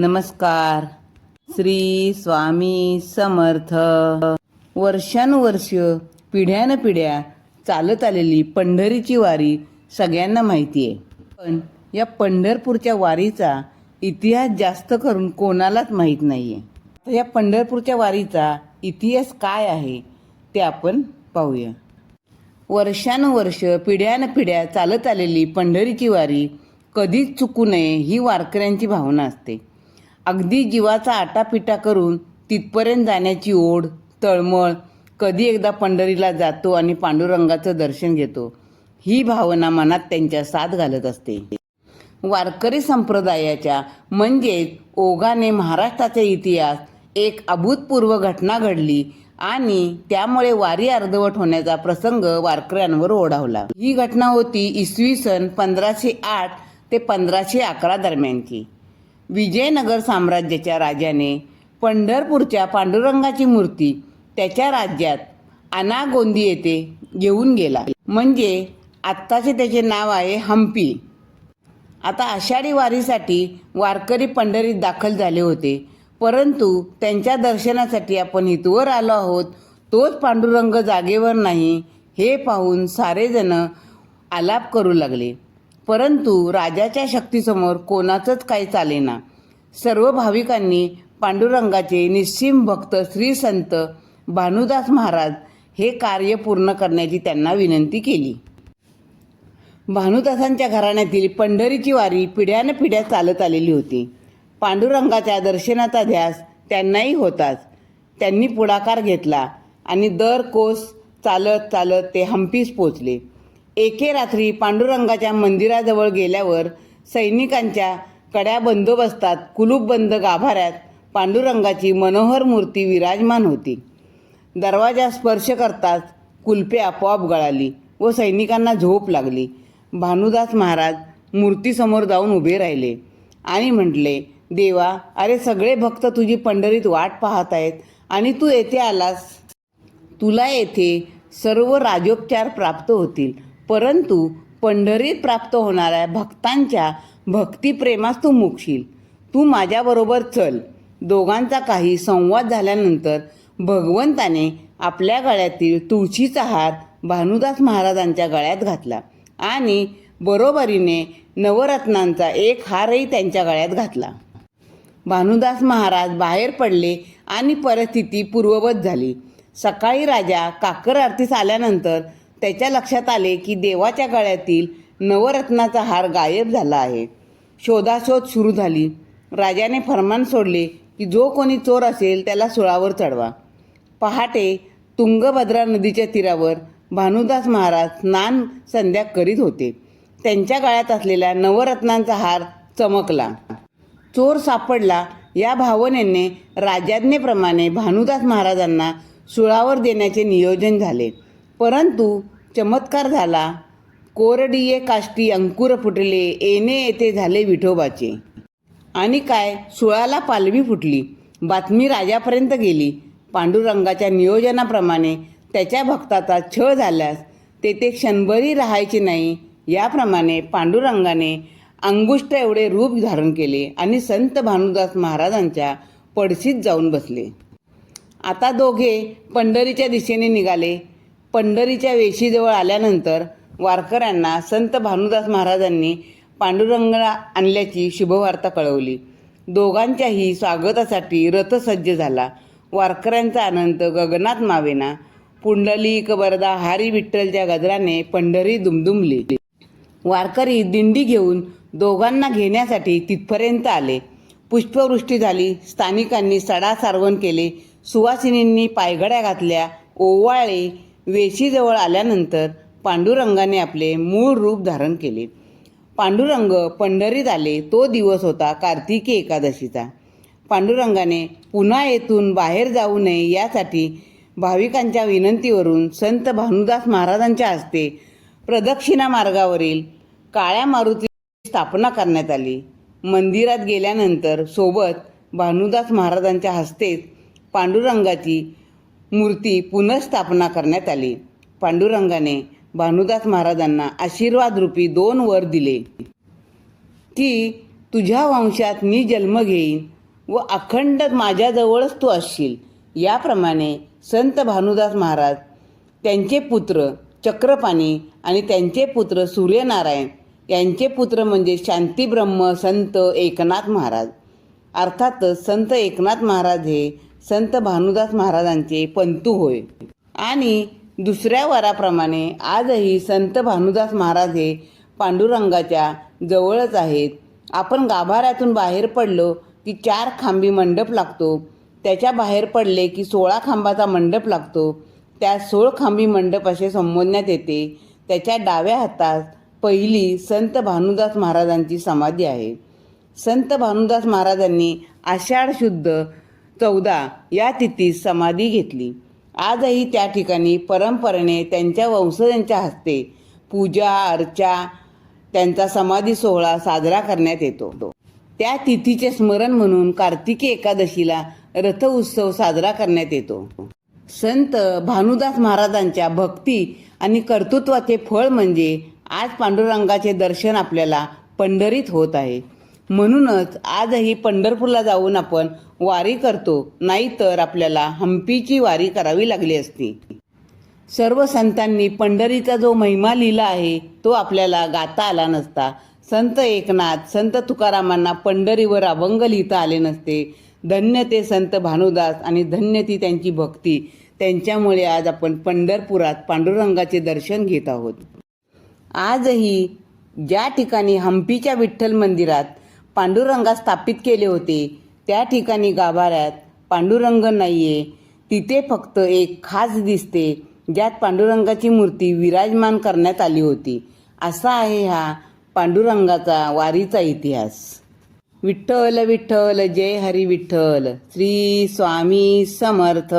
नमस्कार. श्री स्वामी समर्थ. वर्षानुवर्ष पिढ्यानपिढ्या चालत आलेली पंढरीची वारी सगळ्यांना माहिती आहे. पण या पंढरपूरच्या वारीचा इतिहास जास्त करून कोणालाच माहीत नाही आहे तर या पंढरपूरच्या वारीचा इतिहास काय आहे ते आपण पाहूया. वर्षानुवर्ष पिढ्यानपिढ्या चालत आलेली पंढरीची वारी कधीच चुकू नये ही वारकऱ्यांची भावना असते. अगदी जीवाचा आटापिटा करून तिथपर्यंत जाण्याची ओढ तळमळ कधी एकदा पंढरीला जातो आणि पांडुरंगाचं दर्शन घेतो ही भावना मनात त्यांच्या साथ घालत असते. वारकरी संप्रदायाच्या म्हणजेच ओघाने महाराष्ट्राचा इतिहास एक अभूतपूर्व घटना घडली आणि त्यामुळे वारी अर्धवट होण्याचा प्रसंग वारकऱ्यांवर ओढावला. ही घटना होती इसवी सन पंधराशे आठ ते पंधराशे अकरा दरम्यानची. विजयनगर साम्राज्याच्या राजाने पंढरपूरच्या पांडुरंगाची मूर्ती त्याच्या राज्यात अनागोंदी येथे घेऊन गेला. म्हणजे आत्ताचे त्याचे नाव आहे हम्पी आता आषाढी वारीसाठी वारकरी पंढरीत दाखल झाले होते. परंतु त्यांच्या दर्शनासाठी आपण इथवर आलो आहोत. तोच पांडुरंग जागेवर नाही हे पाहून सारेजण आलाप करू लागले. परंतु राजाच्या शक्तीसमोर कोणाचंच काही चालेना. सर्व भाविकांनी पांडुरंगाचे निश्चिम भक्त श्री संत भानुदास महाराज हे कार्य पूर्ण करण्याची त्यांना विनंती केली. भानुदासांच्या घराण्यातील पंढरीची वारी पिढ्यान पिढ्या चालत आलेली होती. पांडुरंगाच्या दर्शनाचा ध्यास त्यांनाही होताच. त्यांनी पुढाकार घेतला आणि दर कोस चालत चालत ते हम्पीस पोचले एके रात्री पांडुरंगाच्या मंदिराजवळ गेल्यावर सैनिकांच्या कड्या बंदोबस्तात कुलूपबंद गाभाऱ्यात पांडुरंगाची मनोहर मूर्ती विराजमान होती. दरवाजा स्पर्श करताच कुलपे आपोआप गळाली व सैनिकांना झोप लागली. भानुदास महाराज मूर्तीसमोर जाऊन उभे राहिले आणि म्हटले देवा अरे सगळे भक्त तुझी पंढरीत वाट पाहत आहेत आणि तू येथे आलास. तुला येथे सर्व राजोपचार प्राप्त होतील. परंतु पंढरीत प्राप्त होणाऱ्या भक्तांच्या भक्तिप्रेमास तू मुकशील तू माझ्याबरोबर चल. दोघांचा काही संवाद झाल्यानंतर भगवंताने आपल्या गळ्यातील तुळशीचा हार भानुदास महाराजांच्या गळ्यात घातला आणि बरोबरीने नवरत्नांचा एक हारही त्यांच्या गळ्यात घातला. भानुदास महाराज बाहेर पडले आणि परिस्थिती पूर्ववत झाली. सकाळी राजा काकर आरतीस आल्यानंतर त्याच्या लक्षात आले की देवाच्या गळ्यातील नवरत्नाचा हार गायब झाला आहे. शोधाशोध सुरू झाली. राजाने फरमान सोडले की जो कोणी चोर असेल त्याला सुळावर चढवा. पहाटे तुंगभद्रा नदीच्या तीरावर भानुदास महाराज स्नान संध्या करीत होते. त्यांच्या गळ्यात असलेल्या नवरत्नांचा हार चमकला. चोर सापडला या भावनेने राजाज्ञेप्रमाणे भानुदास महाराजांना सुळावर देण्याचे नियोजन झाले. परंतु चमत्कार झाला. कोरडिये काष्टी अंकुर फुटले येणे येथे झाले विठोबाचे. आणि काय सुळाला पालवी फुटली. बातमी राजापर्यंत गेली. पांडुरंगाच्या नियोजनाप्रमाणे त्याच्या भक्ताचा छळ झाल्यास तेथे क्षणभरी राहायचे नाही. याप्रमाणे पांडुरंगाने अंगुष्ट एवढे रूप धारण केले आणि संत भानुदास महाराजांच्या पडशीत जाऊन बसले. आता दोघे पंढरीच्या दिशेने निघाले. पंढरीच्या वेशीजवळ आल्यानंतर वारकऱ्यांना संत भानुदास महाराजांनी पांडुरंगला आणल्याची शुभवार्ता कळवली. दोघांच्याही स्वागतासाठी रथसज्ज झाला. वारकऱ्यांचा आनंद गगनात मावेना. पुंडलिक कबरदा हारी विठ्ठलच्या गजराने पंढरी दुमदुमली. वारकरी दिंडी घेऊन दोघांना घेण्यासाठी तिथपर्यंत आले. पुष्पवृष्टी झाली. स्थानिकांनी सडा सारवण केले. सुवासिनींनी पायघड्या घातल्या. ओवाळे वेशीजवळ आल्यानंतर पांडुरंगाने आपले मूळ रूप धारण केले. पांडुरंग पंढरीत आले. तो दिवस होता कार्तिकी एकादशीचा. पांडुरंगाने पुन्हा येथून बाहेर जाऊ नये यासाठी भाविकांच्या विनंतीवरून संत भानुदास महाराजांच्या हस्ते प्रदक्षिणा मार्गावरील काळ्या मारुती स्थापना करण्यात आली. मंदिरात गेल्यानंतर सोबत भानुदास महाराजांच्या हस्तेच पांडुरंगाची मूर्ती पुनर्स्थापना करण्यात आली. पांडुरंगाने भानुदास महाराजांना आशीर्वाद रूपी दोन वर दिले. की तुझ्या वंशात मी जन्म घेईन व अखंड माझ्याजवळच तू असशील. याप्रमाणे संत भानुदास महाराज त्यांचे पुत्र चक्रपाणी आणि त्यांचे पुत्र सूर्यनारायण यांचे पुत्र म्हणजे शांतीब्रह्म संत एकनाथ महाराज. अर्थातच संत एकनाथ महाराज हे संत भानुदास महाराजांचे पंतू होय. आणि दुसऱ्या वराप्रमाणे आजही संत भानुदास महाराज हे पांडुरंगाच्या जवळच आहेत. आपण गाभाऱ्यातून बाहेर पडलो की चार खांबी मंडप लागतो. त्याच्या बाहेर पडले की सोळा खांबाचा मंडप लागतो. त्या सोळ खांबी मंडप असे संबोधण्यात येते. त्याच्या डाव्या हातात पहिली संत भानुदास महाराजांची समाधी आहे. संत भानुदास महाराजांनी आषाढ शुद्ध चौदा या तिथीस समाधी घेतली. आजही त्या ठिकाणी परंपरेने त्यांच्या वंशजांच्या हस्ते पूजा अर्चा त्यांचा समाधी सोहळा साजरा करण्यात येतो. त्या तिथीचे स्मरण म्हणून कार्तिकी एकादशीला रथ उत्सव साजरा करण्यात येतो. संत भानुदास महाराजांच्या भक्ती आणि कर्तृत्वाचे फळ म्हणजे आज पांडुरंगाचे दर्शन आपल्याला पंढरीत होत आहे. म्हणूनच आजही पंढरपूरला जाऊन आपण वारी करतो नाहीतर आपल्याला हम्पीची वारी करावी लागली असती. सर्व संतांनी पंढरीचा जो महिमा लिहिला आहे तो आपल्याला गाता आला नसता. संत एकनाथ संत तुकारामांना पंढरीवर अभंग लिहिता आले नसते. धन्य ते संत भानुदास आणि धन्य ती त्यांची भक्ती. त्यांच्यामुळे आज आपण पंढरपुरात पांडुरंगाचे दर्शन घेत आहोत. आजही ज्या ठिकाणी हम्पीच्या विठ्ठल मंदिरात पांडुरंगा स्थापित केले होते. त्या ठिकाणी गाभाऱ्यात पांडुरंग नाहीये. तिथे फक्त एक खास दिसते ज्यात पांडुरंगाची मूर्ती विराजमान करण्यात आली होती. असा आहे हा पांडुरंगाचा वारीचा इतिहास. विठ्ठल विठ्ठल जय हरी विठ्ठल. श्री स्वामी समर्थ.